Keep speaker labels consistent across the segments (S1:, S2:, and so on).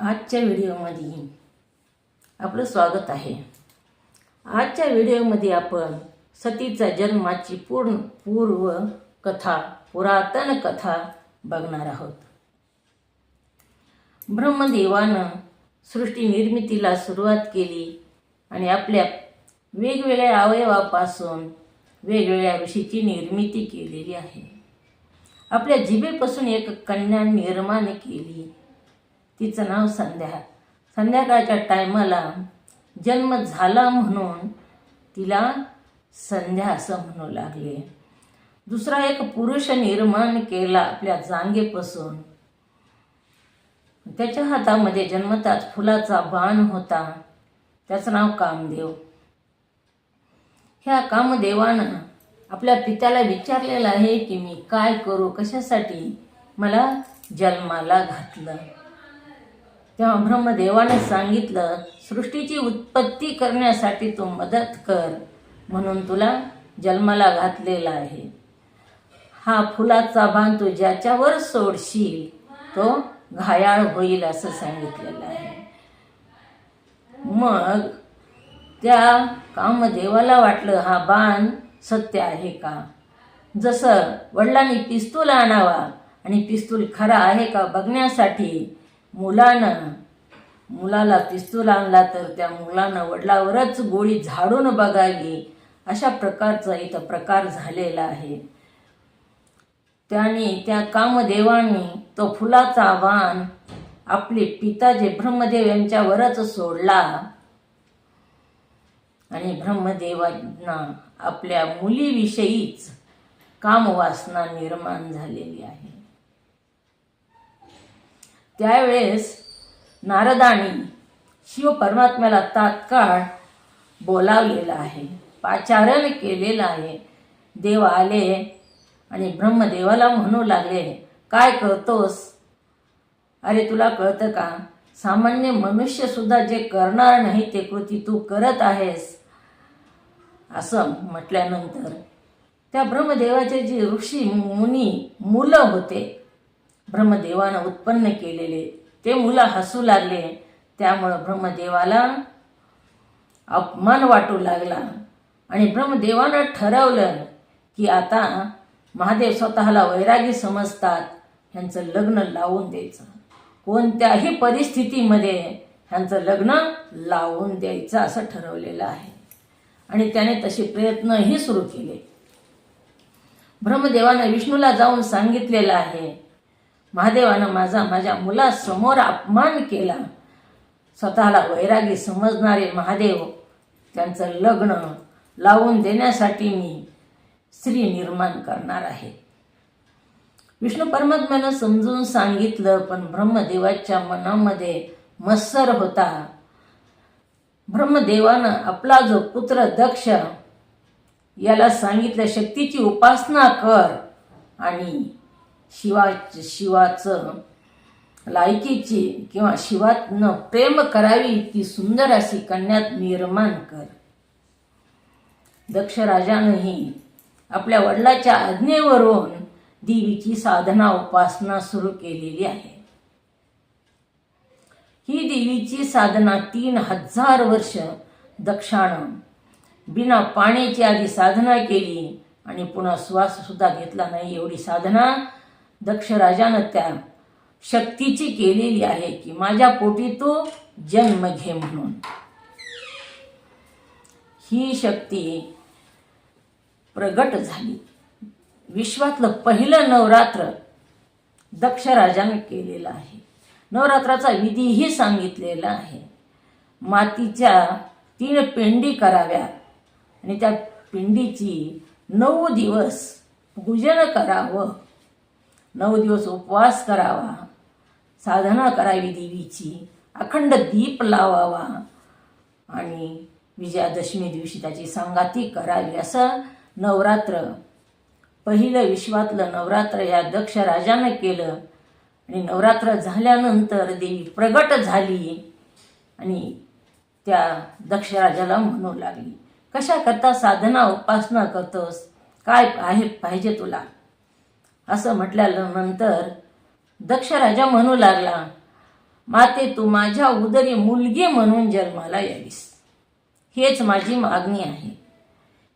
S1: आजच्या व्हिडिओमध्ये आपलं स्वागत आहे. आजच्या व्हिडिओमध्ये आपण सतीचा जन्माची पूर्ण पूर्व कथा पुरातन कथा बघणार आहोत. ब्रह्मदेवानं सृष्टी निर्मितीला सुरुवात केली आणि आपल्या वेगवेगळ्या अवयवापासून वेगवेगळ्या ऋषीची निर्मिती केलेली आहे. आपल्या जिभेपासून एक कन्या निर्माण केली. तिचं नाव संध्या. संध्याकाळच्या टायमाला जन्म झाला म्हणून तिला संध्या असं म्हणू लागले. दुसरा एक पुरुष निर्माण केला आपल्या जांगेपासून. त्याच्या हातामध्ये जन्मताच फुलाचा बाण होता. त्याचं नाव कामदेव. ह्या कामदेवानं आपल्या पित्याला विचारलेलं आहे की मी काय करू? कशासाठी मला जन्माला घातलं? तेव्हा ब्रह्मदेवाने सांगितलं सृष्टीची उत्पत्ती करण्यासाठी तू मदत कर म्हणून तुला जन्माला घातलेला आहे. हा फुलाचा बाण तू ज्याच्यावर सोडशील तो घायाळ होईल असं सांगितलेलं आहे. मग त्या कामदेवाला वाटलं हा बाण सत्य आहे का? जसं वडिलांनी पिस्तूल आणावा आणि पिस्तूल खरा आहे का बघण्यासाठी मुलानं मुलाला पिस्तूल आणला तर त्या मुलानं वडिलावरच गोळी झाडून बघावी अशा प्रकारचा इथं प्रकार झालेला आहे. त्याने त्या कामदेवांनी तो फुलाचा बाण आपले पिताजी ब्रह्मदेव यांच्यावरच सोडला. आणि ब्रह्मदेवांना आपल्या मुलीविषयीच कामवासना निर्माण झालेली आहे. त्यावेळेस नारदानी शिव परमात्म्याला तात्काळ बोलावलेलं आहे. पाचारण केलेलं आहे. देव आले आणि ब्रह्मदेवाला म्हणू लागले काय करतोस अरे तुला कळतं का? सामान्य मनुष्यसुद्धा जे करणार नाही ते कृती तू करत आहेस. असं म्हटल्यानंतर त्या ब्रह्मदेवाचे जे ऋषी मुनी मुलं होते ब्रह्मदेवानं उत्पन्न केलेले ते मुलं हसू लागले. त्यामुळं ब्रह्मदेवाला अपमान वाटू लागला. आणि ब्रह्मदेवानं ठरवलं की आता महादेव स्वतःला वैरागी समजतात ह्यांचं लग्न लावून द्यायचं. कोणत्याही परिस्थितीमध्ये ह्यांचं लग्न लावून द्यायचं असं ठरवलेलं आहे. आणि त्याने तसे प्रयत्नही सुरू केले. ब्रह्मदेवानं विष्णूला जाऊन सांगितलेलं आहे महादेवानं माझा माझ्या मुलासमोर अपमान केला. स्वतःला वैरागी समजणारे महादेव त्यांचं लग्न लावून देण्यासाठी मी स्त्री निर्माण करणार आहे. विष्णू परमात्म्यानं समजून सांगितलं पण ब्रह्मदेवाच्या मनामध्ये मत्सर होता. ब्रह्मदेवानं आपला जो पुत्र दक्ष याला सांगितलं शक्तीची उपासना कर आणि शिवा शिवाचं लायकीची किंवा शिवातनं प्रेम करावी ती सुंदर अशी कन्यात निर्माण कर. दक्ष राजानंही आपल्या वडिलाच्या आज्ञेवरून देवीची साधना उपासना सुरू केलेली आहे. ही देवीची साधना तीन हजार वर्ष दक्षानं बिना पाण्याची आधी साधना केली आणि पुन्हा श्वास सुद्धा घेतला नाही एवढी साधना दक्ष राजानं त्या शक्तीची केलेली आहे की माझ्या पोटी तो जन्म घे म्हणून. ही शक्ती प्रगट झाली. विश्वातलं पहिलं नवरात्र दक्ष राजाने केलेलं आहे. नवरात्राचा विधीही सांगितलेला आहे. मातीच्या तीन पेंडी कराव्या आणि त्या पिंडीची नऊ दिवस पूजन करावं. नऊ दिवस उपवास करावा. साधना करावी देवीची. अखंड दीप लावावा. आणि विजयादशमी दिवशी त्याची संगाती करावी. असं नवरात्र पहिलं विश्वातलं नवरात्र या दक्ष राजानं केलं. आणि नवरात्र झाल्यानंतर देवी प्रगट झाली. आणि त्या दक्ष राजाला म्हणू लागली कशाकरता साधना उपासना करतोस? काय आहे पाहिजे तुला? असं म्हटल्यानंतर दक्ष राजा म्हणू लागला माते तू माझ्या उदरी मुलगी म्हणून जन्माला यावीस. हेच माझी मागणी आहे.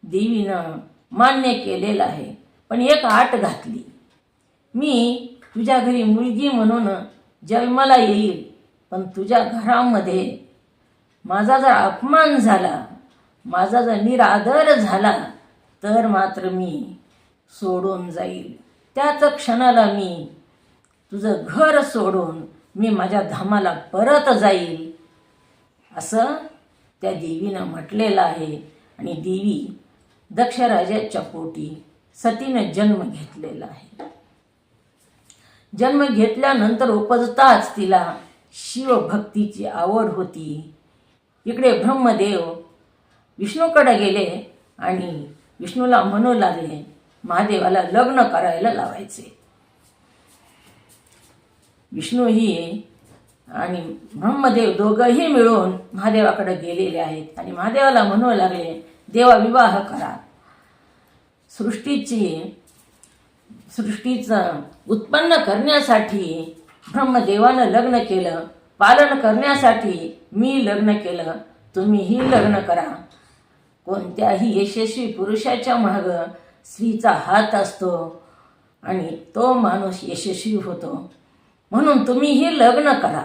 S1: देवीनं मान्य केलेलं आहे पण एक आट घातली. मी तुझ्या घरी मुलगी म्हणून जन्माला येईल पण तुझ्या घरामध्ये माझा जर अपमान झाला माझा जर निरादर झाला तर मात्र मी सोडून जाईल. त्याच क्षणाला मी तुझं घर सोडून मी माझ्या धामाला परत जाईल असं त्या देवीनं म्हटलेलं आहे. आणि देवी दक्षराजाच्या पोटी सतीनं जन्म घेतलेला आहे. जन्म घेतल्यानंतर उपजताच तिला शिवभक्तीची आवड होती. इकडे ब्रह्मदेव विष्णूकडे गेले आणि विष्णूला म्हणू लागले महादेवाला लग्न करायला लावायचे. विष्णू ही आणि ब्रह्मदेव दोघंही मिळून महादेवाकडे गेलेले आहेत. आणि महादेवाला म्हणू लागले देवा विवाह करा. सृष्टीची सृष्टीचं उत्पन्न करण्यासाठी ब्रह्मदेवानं लग्न केलं. पालन करण्यासाठी मी लग्न केलं. तुम्हीही लग्न करा. कोणत्याही यशस्वी पुरुषाच्या मागं स्त्रीचा हात असतो आणि तो माणूस यशस्वी होतो. म्हणून तुम्हीही लग्न करा.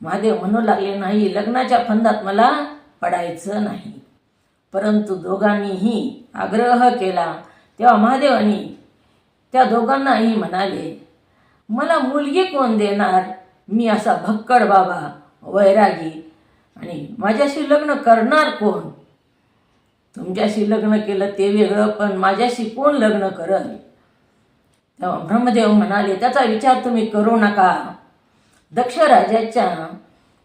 S1: महादेव म्हणू लागले नाही लग्नाच्या फंदात मला पडायचं नाही. परंतु दोघांनीही आग्रह केला. तेव्हा महादेवानी त्या दोघांनाही म्हणाले मला मुलगी कोण देणार? मी असा भक्कड बाबा वैरागी. आणि माझ्याशी लग्न करणार कोण? तुमच्याशी लग्न केलं ते वेगळं पण माझ्याशी कोण लग्न करल? तेव्हा ब्रह्मदेव म्हणाले त्याचा विचार तुम्ही करू नका. दक्ष राजाच्या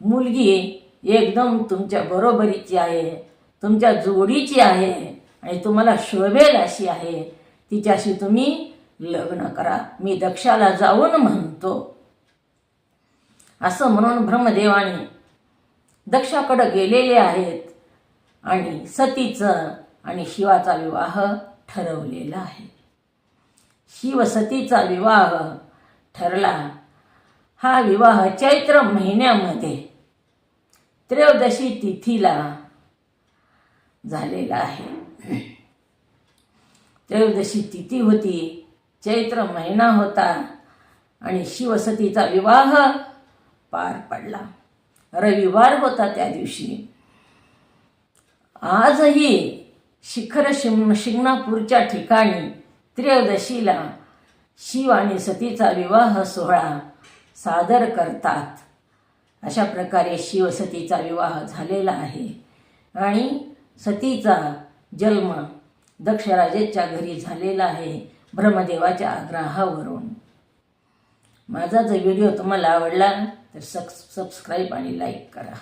S1: मुलगी एकदम तुमच्या बरोबरीची आहे तुमच्या जोडीची आहे आणि तुम्हाला शोभेल अशी आहे. तिच्याशी तुम्ही लग्न करा. मी दक्षाला जाऊन म्हणतो. असं म्हणून ब्रह्मदेवाने दक्षाकडं गेलेले आहेत. आणि सतीचं आणि शिवाचा विवाह ठरवलेला आहे. शिव सतीचा विवाह ठरला. हा विवाह चैत्र महिन्यामध्ये त्रयोदशी तिथीला झालेला आहे. त्रयोदशी तिथी होती चैत्र महिना होता आणि शिवसतीचा विवाह पार पडला. रविवार होता त्या दिवशी. आजही शिखर शिम शिंगणापूरच्या ठिकाणी त्रयोदशीला शिव आणि सतीचा विवाह सोहळा सादर करतात. अशा प्रकारे शिवसतीचा विवाह झालेला आहे. आणि सतीचा जन्म दक्षराजेच्या घरी झालेला आहे ब्रह्मदेवाच्या आग्रहावरून. माझा जर व्हिडिओ तुम्हाला आवडला तर सक्स सबस्क्राईब आणि लाईक करा.